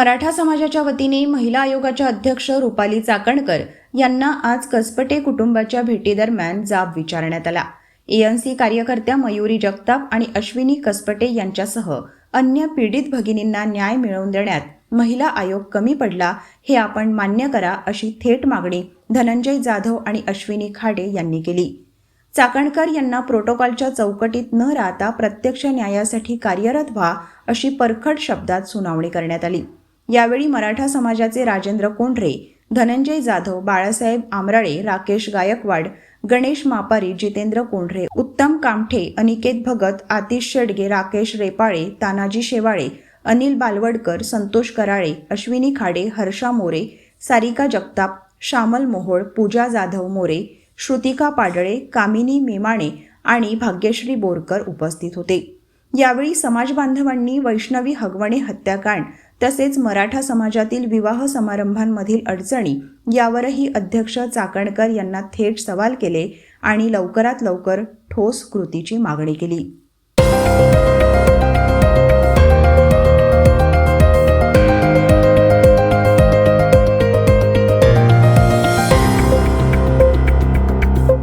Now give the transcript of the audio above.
मराठा समाजाच्या वतीने महिला आयोगाच्या अध्यक्ष रुपाली चाकणकर यांना आज कसपटे कुटुंबाच्या भेटीदरम्यान जाब विचारण्यात आला. एएनसी कार्यकर्त्या मयुरी जगताप आणि अश्विनी कसपटे यांच्यासह अन्य पीडित भगिनींना न्याय मिळवून देण्यात महिला आयोग कमी पडला हे आपण मान्य करा अशी थेट मागणी धनंजय जाधव आणि अश्विनी खाडे यांनी केली. चाकणकर यांना प्रोटोकॉलच्या चौकटीत न राहता प्रत्यक्ष न्यायासाठी कार्यरत व्हा अशी परखड शब्दात सुनावणी करण्यात आली. यावेळी मराठा समाजाचे राजेंद्र कोंढरे धनंजय जाधव बाळासाहेब आमराळे राकेश गायकवाड गणेश मापारी जितेंद्र कोंढरे उत्तम कामठे अनिकेत भगत आतिश शेडगे राकेश रेपाळे तानाजी शेवाळे अनिल बालवडकर संतोष कराळे अश्विनी खाडे हर्षा मोरे सारिका जगताप श्यामल मोहोळ पूजा जाधव मोरे श्रुतिका पाडळे कामिनी मेमाणे आणि भाग्यश्री बोरकर उपस्थित होते. यावेळी समाज बांधवांनी वैष्णवी हगवणे हत्याकांड तसेच मराठा समाजातील विवाह समारंभांमधील अडचणी यावरही अध्यक्ष चाकणकर यांना थेट सवाल केले आणि लवकरात लवकर ठोस कृतीची मागणी केली.